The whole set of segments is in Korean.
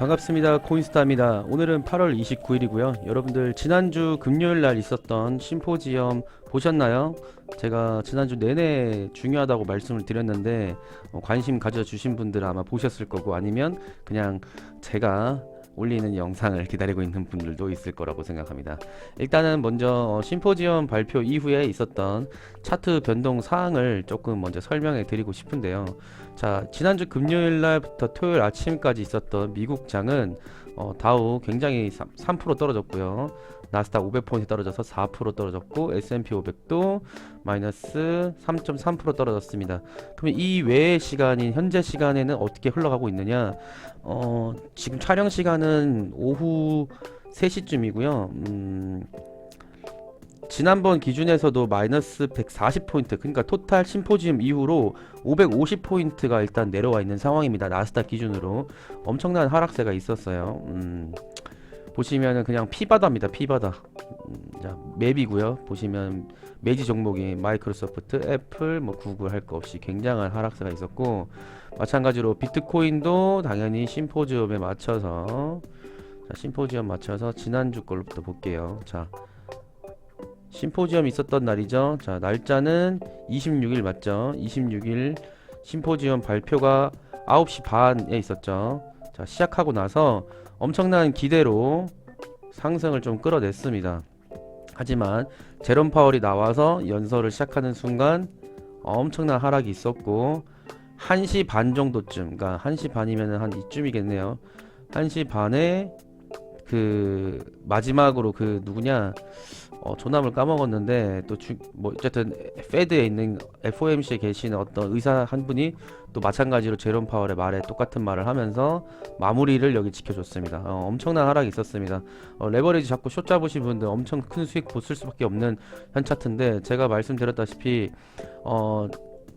반갑습니다. 코인스타입니다. 오늘은 8월 29일이고요. 여러분들 지난주 금요일 날 있었던 심포지엄 보셨나요? 제가 지난주 내내 중요하다고 말씀을 드렸는데 어, 관심 가져주신 분들 아마 보셨을 거고 아니면 그냥 제가 올리는 영상을 기다리고 있는 분들도 있을 거라고 생각합니다. 일단은 먼저 어, 심포지엄 발표 이후에 있었던 차트 변동 사항을 조금 먼저 설명해 드리고 싶은데요. 자, 지난주 금요일 날부터 토요일 아침까지 있었던 미국 장은 어, 다우 굉장히 3, 3% 떨어졌고요. 나스닥 500포인트 떨어져서 4% 떨어졌고 S&P 500도 마이너스 3.3% 떨어졌습니다. 그러면 이 외의 시간인 현재 시간에는 어떻게 흘러가고 있느냐? 어, 지금 촬영 시간은 오후 3시쯤이고요. 음, 지난번 기준에서도 마이너스 140포인트, 그러니까 토탈 심포지움 이후로 550포인트가 일단 내려와 있는 상황입니다. 나스닥 기준으로 엄청난 하락세가 있었어요. 음, 보시면은 그냥 피바다입니다. 피바다. 음, 자, 맵이고요. 보시면 매지 종목이 마이크로소프트, 애플, 뭐 구글 할 거 없이 굉장한 하락세가 있었고 마찬가지로 비트코인도 당연히 심포지엄에 맞춰서 자, 심포지엄 맞춰서 지난주 걸로부터 볼게요. 자, 심포지엄 있었던 날이죠. 자, 날짜는 26일 맞죠? 26일 심포지엄 발표가 9시 반에 있었죠. 자, 시작하고 나서 엄청난 기대로 상승을 좀 끌어냈습니다. 하지만 제롬 파월이 나와서 연설을 시작하는 순간 엄청난 하락이 있었고 1시 반 정도쯤, 그러니까 1시 반이면 한 이쯤이겠네요. 1시 반에 그 마지막으로 그 누구냐 어, 조남을 까먹었는데 또 뭐 어쨌든 페드에 있는 FOMC에 계시는 어떤 의사 한 분이 또 마찬가지로 제롬 파월의 말에 똑같은 말을 하면서 마무리를 여기 지켜줬습니다. 어, 엄청난 하락이 있었습니다. 어, 레버리지 잡고 숏 잡으신 분들 엄청 큰 수익 보실 수밖에 없는 현 차트인데 제가 말씀드렸다시피 어,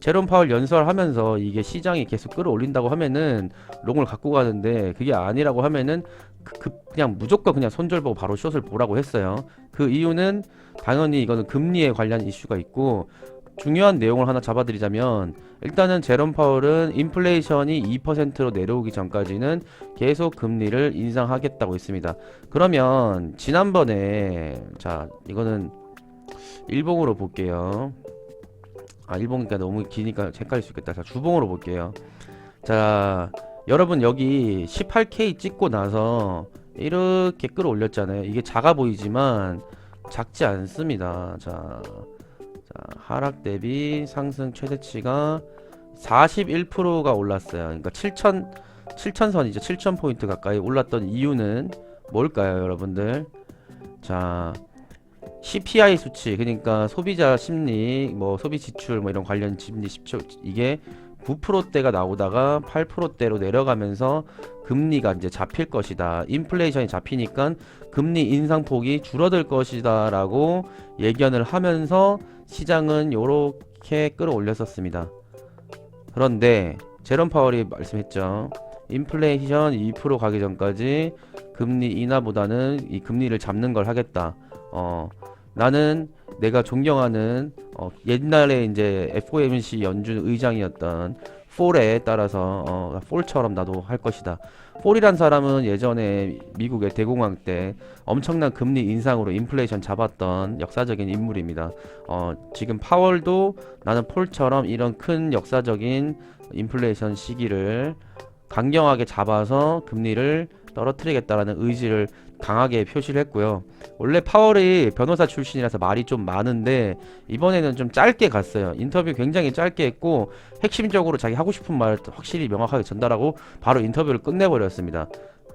제롬 파월 연설하면서 이게 시장이 계속 끌어올린다고 하면은 롱을 갖고 가는데 그게 아니라고 하면은 그, 그 그냥 무조건 그냥 손절 보고 바로 숏을 보라고 했어요. 그 이유는 당연히 이거는 금리에 관련 이슈가 있고 중요한 내용을 하나 잡아드리자면 일단은 제롬 파월은 인플레이션이 2%로 내려오기 전까지는 계속 금리를 인상하겠다고 했습니다. 그러면 지난번에 자 이거는 일봉으로 볼게요. 아 일봉이니까 너무 기니까 헷갈릴 수 있겠다. 자 주봉으로 볼게요. 자 여러분 여기 18K 찍고 나서 이렇게 끌어올렸잖아요. 이게 작아 보이지만 작지 않습니다. 자, 자 하락 대비 상승 최대치가 41%가 올랐어요. 그러니까 7천 7천선이죠. 7천 포인트 가까이 올랐던 이유는 뭘까요, 여러분들? 자, CPI 수치 그러니까 소비자 심리, 뭐 소비 지출 뭐 이런 관련 심리 10초 이게 9%대가 나오다가 8%대로 내려가면서 금리가 이제 잡힐 것이다. 인플레이션이 잡히니까 금리 인상폭이 줄어들 것이다 라고 예견을 하면서 시장은 요렇게 끌어올렸었습니다. 그런데 제롬 파월이 말씀했죠. 인플레이션 2% 가기 전까지 금리 인하보다는 이 금리를 잡는 걸 하겠다. 어, 나는 내가 존경하는 어, 옛날에 이제 FOMC 연준 의장이었던 폴에 따라서 어, 폴처럼 나도 할 것이다. 폴이란 사람은 예전에 미국의 대공황 때 엄청난 금리 인상으로 인플레이션 잡았던 역사적인 인물입니다. 어, 지금 파월도 나는 폴처럼 이런 큰 역사적인 인플레이션 시기를 강경하게 잡아서 금리를 떨어뜨리겠다라는 의지를 강하게 표시를 했고요. 원래 파월이 변호사 출신이라서 말이 좀 많은데 이번에는 좀 짧게 갔어요. 인터뷰 굉장히 짧게 했고 핵심적으로 자기 하고 싶은 말 확실히 명확하게 전달하고 바로 인터뷰를 끝내버렸습니다.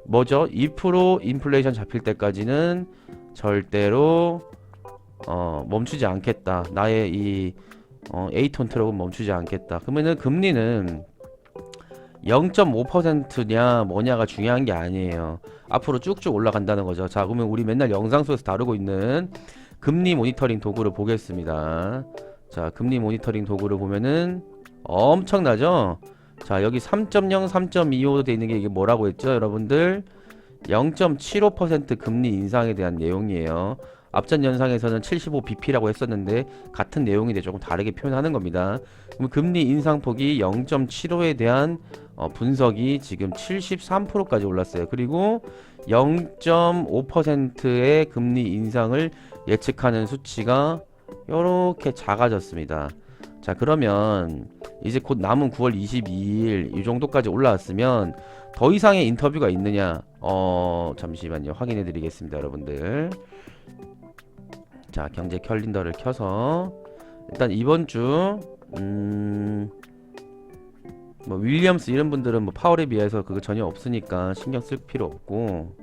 뭐죠? 2% 인플레이션 잡힐 때까지는 절대로 어, 멈추지 않겠다. 나의 이 어, 에이톤 트럭은 멈추지 않겠다. 그러면은 금리는 0.5%냐 뭐냐가 중요한 게 아니에요. 앞으로 쭉쭉 올라간다는 거죠. 자, 그러면 우리 맨날 영상 속에서 다루고 있는 금리 모니터링 도구를 보겠습니다. 자, 금리 모니터링 도구를 보면은 엄청나죠? 자, 여기 3.0, 3.25도 돼 있는 게 이게 뭐라고 했죠, 여러분들? 0.75% 금리 인상에 대한 내용이에요. 앞전 연상에서는 75bp라고 했었는데 같은 내용인데 조금 다르게 표현하는 겁니다. 그럼 금리 인상폭이 0.75에 대한 어, 분석이 지금 73%까지 올랐어요. 그리고 0.5%의 금리 인상을 예측하는 수치가 이렇게 작아졌습니다. 자 그러면 이제 곧 남은 9월 22일 이 정도까지 올라왔으면 더 이상의 인터뷰가 있느냐? 어 잠시만요 확인해 드리겠습니다 여러분들. 자 경제 캘린더를 켜서 일단 이번 주 음. 뭐 윌리엄스 이런 분들은 뭐 파월에 비해서 그거 전혀 없으니까 신경 쓸 필요 없고.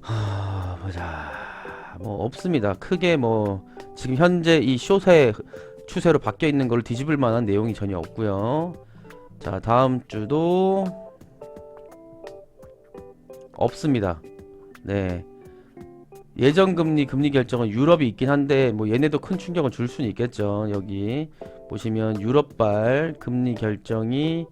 하 보자. 뭐 없습니다. 크게 뭐 지금 현재 이 숏의 추세로 바뀌어 있는 걸 뒤집을 만한 내용이 전혀 없고요. 자 다음 주도 없습니다. 네 예전 금리 금리 결정은 유럽이 있긴 한데 뭐 얘네도 큰 충격을 줄 수는 있겠죠 여기 보시면 유럽발 금리 결정이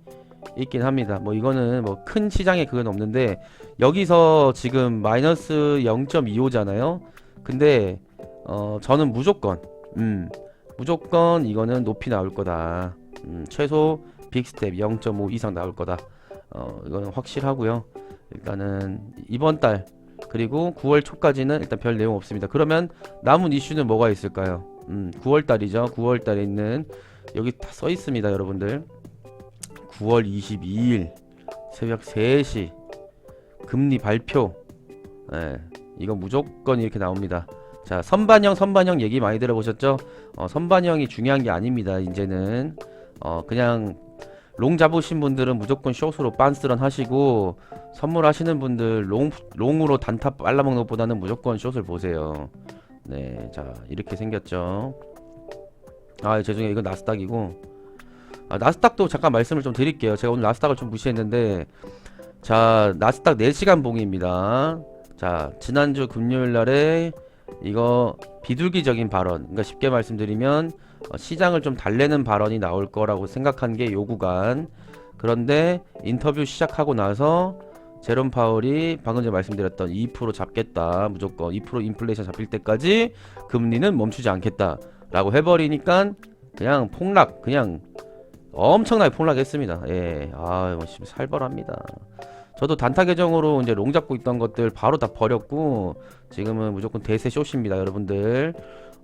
있긴 합니다. 뭐 이거는 뭐 큰 시장에 그건 없는데 여기서 지금 마이너스 0.25잖아요. 근데 어 저는 무조건 음 무조건 이거는 높이 나올 거다. 음 최소 빅스텝 0.5 이상 나올 거다. 어 이거는 확실하고요. 일단은 이번 달 그리고 9월 초까지는 일단 별 내용 없습니다. 그러면 남은 이슈는 뭐가 있을까요? 음, 9월 달이죠. 9월 달에 있는 여기 다 써 있습니다, 여러분들. 9월 22일 새벽 3시 금리 발표. 예. 이거 무조건 이렇게 나옵니다. 자, 선반영 선반영 얘기 많이 들어보셨죠? 어, 선반영이 중요한 게 아닙니다. 이제는 어, 그냥 롱 잡으신 분들은 무조건 숏으로 빤스런 하시고 선물하시는 분들 롱 롱으로 단타 빨라먹는 것보다는 무조건 숏을 보세요. 네, 자 이렇게 생겼죠. 아 죄송해요, 이건 나스닥이고. 아, 나스닥도 잠깐 말씀을 좀 드릴게요. 제가 오늘 나스닥을 좀 무시했는데, 자 나스닥 4시간 봉입니다. 자 지난주 금요일날에 이거 비둘기적인 발언, 그러니까 쉽게 말씀드리면 어, 시장을 좀 달래는 발언이 나올 거라고 생각한 게 요 구간. 그런데 인터뷰 시작하고 나서 제롬 파월이 방금 전에 말씀드렸던 2% 잡겠다. 무조건 2% 인플레이션 잡힐 때까지 금리는 멈추지 않겠다 라고 해버리니까 그냥 폭락, 그냥 엄청나게 폭락했습니다. 예, 아, 살벌합니다. 저도 단타 계정으로 이제 롱 잡고 있던 것들 바로 다 버렸고 지금은 무조건 대세 숏입니다, 여러분들.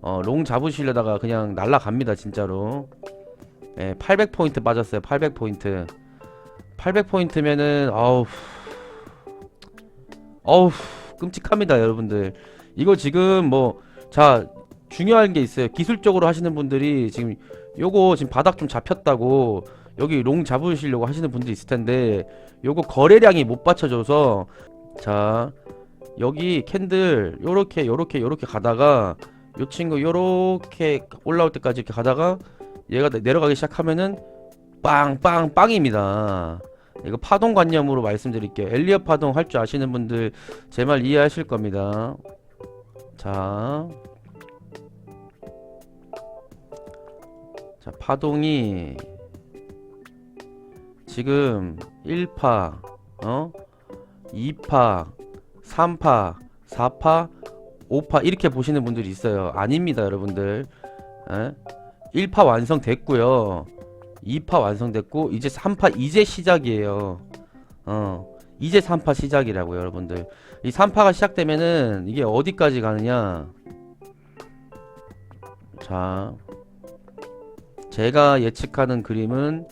어, 롱 잡으시려다가 그냥 날라갑니다, 진짜로. 예, 800포인트 빠졌어요, 800포인트. 800포인트면은, 아우, 어우, 끔찍합니다, 여러분들. 이거 지금 뭐, 자, 중요한 게 있어요. 기술적으로 하시는 분들이 지금 요거 지금 바닥 좀 잡혔다고 여기 롱 잡으시려고 하시는 분들이 있을 텐데 요거 거래량이 못 받쳐줘서 자 여기 캔들 요렇게 요렇게 요렇게 가다가 요 친구 요렇게 올라올 때까지 이렇게 가다가 얘가 내려가기 시작하면은 빵빵 빵입니다. 이거 파동관념으로 말씀드릴게요. 엘리엇 파동 할 줄 아시는 분들 제 말 이해하실 겁니다. 자, 자 파동이 지금 1파, 어? 2파, 3파, 4파, 5파 이렇게 보시는 분들이 있어요. 아닙니다, 여러분들. 에? 1파 완성됐고요. 2파 완성됐고 이제 3파 이제 시작이에요. 어. 이제 3파 시작이라고요, 여러분들. 이 3파가 시작되면은 이게 어디까지 가느냐? 자. 제가 예측하는 그림은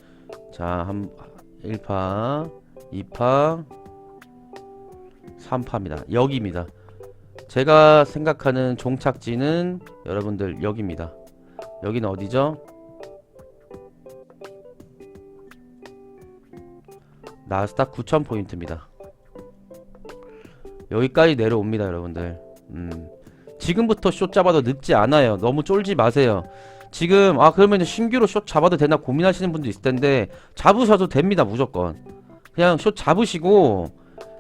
자, 한 1파, 2파, 3파입니다. 여기입니다. 제가 생각하는 종착지는 여러분들 여기입니다. 여기는 어디죠? 나스닥 9000포인트입니다. 여기까지 내려옵니다, 여러분들. 음. 지금부터 숏 잡아도 늦지 않아요. 너무 쫄지 마세요. 지금 아 그러면 신규로 숏 잡아도 되나 고민하시는 분도 있을 텐데 잡으셔도 됩니다, 무조건. 그냥 숏 잡으시고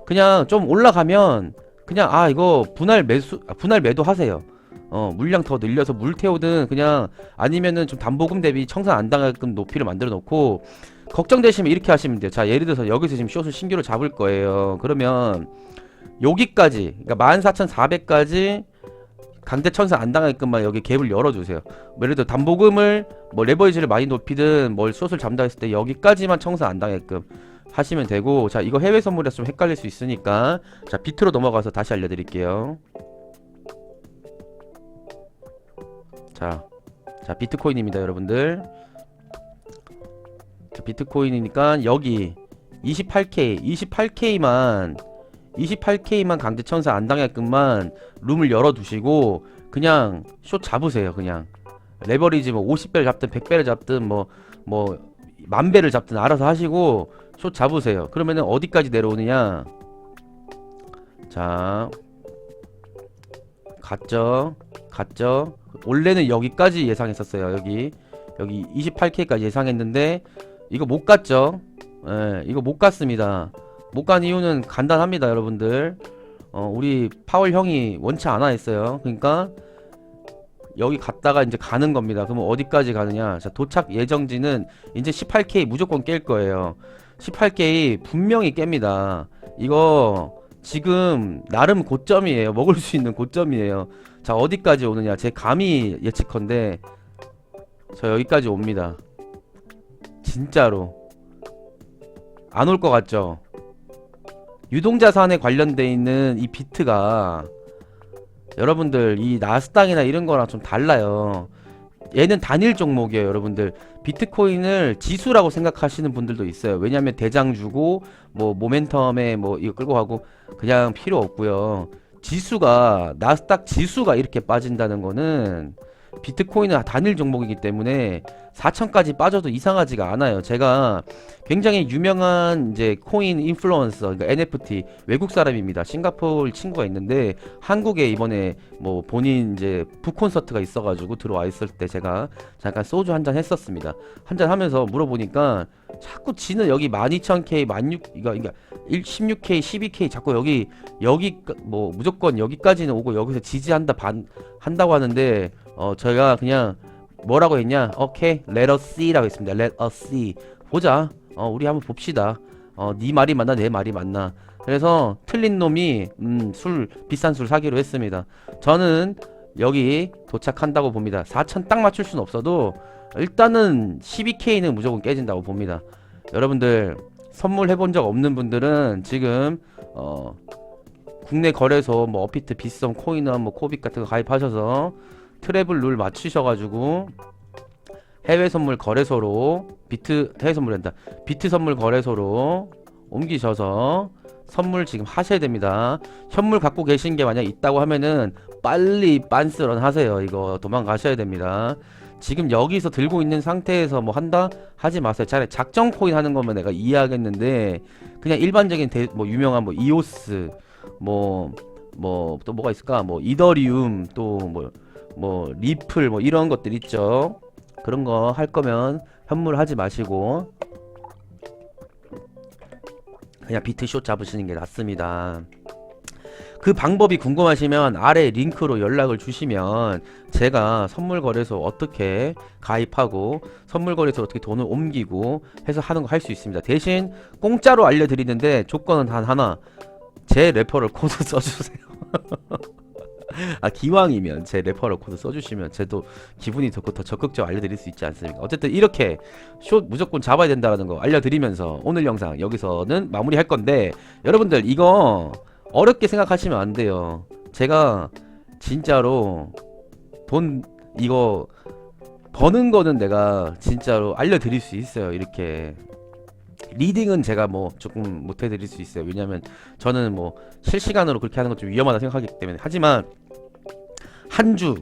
그냥 좀 올라가면 그냥 아 이거 분할 매수 아, 분할 매도 하세요. 어 물량 더 늘려서 물 태우든 그냥 아니면은 좀 담보금 대비 청산 안 당하게끔 높이를 만들어 놓고 걱정되시면 이렇게 하시면 돼요. 자 예를 들어서 여기서 지금 숏을 신규로 잡을 거예요. 그러면 여기까지 그러니까 14,400까지 강제 천사 안 당하게끔만 여기 갭을 열어주세요. 뭐 예를 들어 담보금을 뭐 레버리지를 많이 높이든 뭘 숏을 잡다 했을 때 여기까지만 청사 안 당하게끔 하시면 되고 자 이거 해외 선물이라서 좀 헷갈릴 수 있으니까 자 비트로 넘어가서 다시 알려드릴게요. 자, 자 비트코인입니다, 여러분들. 자, 비트코인이니까 여기 28K, 28K만 28K만 강제 천사 안 당하게끔만 룸을 열어두시고 그냥 숏 잡으세요, 그냥 레버리지 뭐 50배를 잡든 100배를 잡든 뭐 뭐 만배를 잡든 알아서 하시고 숏 잡으세요. 그러면은 어디까지 내려오느냐? 자, 갔죠, 갔죠. 원래는 여기까지 예상했었어요. 여기 여기 28K까지 예상했는데 이거 못 갔죠. 예, 이거 못 갔습니다. 못 간 이유는 간단합니다, 여러분들. 어, 우리 파월 형이 원치 않아 했어요. 그러니까 여기 갔다가 이제 가는 겁니다. 그러면 어디까지 가느냐? 자, 도착 예정지는 이제 18K 무조건 깰 거예요. 18K 분명히 깹니다. 이거 지금 나름 고점이에요. 먹을 수 있는 고점이에요. 자, 어디까지 오느냐? 제 감히 예측컨대 저 여기까지 옵니다. 진짜로. 안 올 것 같죠? 유동자산에 관련돼 있는 이 비트가 여러분들 이 나스닥이나 이런 거랑 좀 달라요. 얘는 단일 종목이에요, 여러분들. 비트코인을 지수라고 생각하시는 분들도 있어요. 왜냐하면 대장 주고 뭐 모멘텀에 뭐 이거 끌고 가고 그냥 필요 없고요. 지수가 나스닥 지수가 이렇게 빠진다는 거는 비트코인은 단일 종목이기 때문에 4천까지 빠져도 이상하지가 않아요. 제가 굉장히 유명한 이제 코인 인플루언서, 그러니까 NFT 외국 사람입니다. 싱가포르 친구가 있는데 한국에 이번에 뭐 본인 이제 북콘서트가 있어가지고 들어와 있을 때 제가 잠깐 소주 한 잔 했었습니다. 한 잔 하면서 물어보니까 자꾸 지는 여기 12,000K, 16, 이거 그러니까 16K, 12K 자꾸 여기 여기 뭐 무조건 여기까지는 오고 여기서 지지한다 반 한다고 하는데 어 저희가 그냥 뭐라고 했냐? 오케이, let us see라고 했습니다. let us see. 보자. 어, 우리 한번 봅시다. 어, 네 말이 맞나 내 말이 맞나. 그래서 틀린 놈이 음, 술 비싼 술 사기로 했습니다. 저는 여기 도착한다고 봅니다. 4천 딱 맞출 수는 없어도 일단은 12K는 무조건 깨진다고 봅니다. 여러분들 선물 해본 적 없는 분들은 지금 어 국내 거래소 뭐 어피트 비썸 코인원 뭐 코빅 같은 거 가입하셔서 트래블 룰 맞추셔가지고 해외 선물 거래소로 비트 해외 선물한다 비트 선물 거래소로 옮기셔서 선물 지금 하셔야 됩니다. 현물 갖고 계신 게 만약 있다고 하면은 빨리 빤스런 하세요. 이거 도망가셔야 됩니다. 지금 여기서 들고 있는 상태에서 뭐 한다 하지 마세요. 차라리 작정 코인 하는 거면 내가 이해하겠는데 그냥 일반적인 대, 뭐 유명한 뭐 이오스 뭐 뭐 또 뭐가 있을까 뭐 이더리움 또뭐 뭐 리플 뭐 이런 것들 있죠. 그런 거 할 거면 현물 하지 마시고 그냥 비트쇼 잡으시는 게 낫습니다. 그 방법이 궁금하시면 아래 링크로 연락을 주시면 제가 선물 거래소 어떻게 가입하고 선물 거래소 어떻게 돈을 옮기고 해서 하는 거 할 수 있습니다. 대신 공짜로 알려드리는데 조건은 단 하나 제 레퍼럴 코드 써주세요. 아 기왕이면 제 레퍼럴 코드 써주시면 저도 기분이 좋고 더 적극적으로 알려드릴 수 있지 않습니까? 어쨌든 이렇게 숏 무조건 잡아야 된다는 거 알려드리면서 오늘 영상 여기서는 마무리할 건데 여러분들 이거 어렵게 생각하시면 안 돼요. 제가 진짜로 돈 이거 버는 거는 내가 진짜로 알려드릴 수 있어요. 이렇게 리딩은 제가 뭐 조금 못 해드릴 수 있어요. 왜냐면 저는 뭐 실시간으로 그렇게 하는 건 좀 위험하다 생각하기 때문에 하지만 한 주,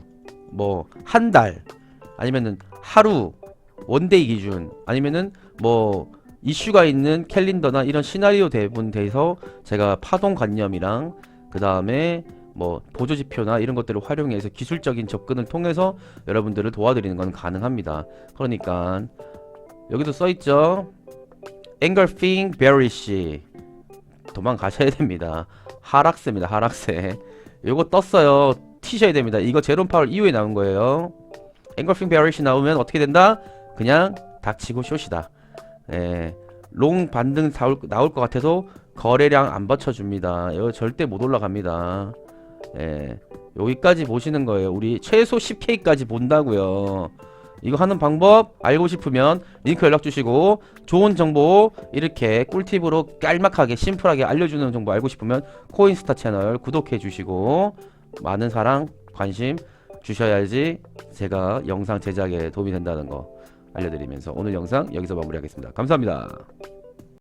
뭐 한 달, 아니면은 하루 원데이 기준, 아니면은 뭐 이슈가 있는 캘린더나 이런 시나리오 대본 돼서 제가 파동 관념이랑 그 다음에 뭐 보조 지표나 이런 것들을 활용해서 기술적인 접근을 통해서 여러분들을 도와드리는 건 가능합니다. 그러니까 여기도 써 있죠. Engulfing bearish 도망가셔야 됩니다. 하락세입니다. 하락세. 요거 떴어요. 티셔야 됩니다. 이거 제롬 파월 이후에 나온 거예요. engulfing bearish 나오면 어떻게 된다? 그냥 닥치고 숏이다. 예. 롱 반등 나올, 나올 것 같아서 거래량 안 받쳐줍니다. 이거 절대 못 올라갑니다. 예. 여기까지 보시는 거예요. 우리 최소 10K까지 본다고요. 이거 하는 방법 알고 싶으면 링크 연락 주시고 좋은 정보 이렇게 꿀팁으로 깔막하게 심플하게 알려주는 정보 알고 싶으면 코인스타 채널 구독해 주시고 많은 사랑 관심 주셔야지 제가 영상 제작에 도움이 된다는 거 알려드리면서 오늘 영상 여기서 마무리하겠습니다. 감사합니다.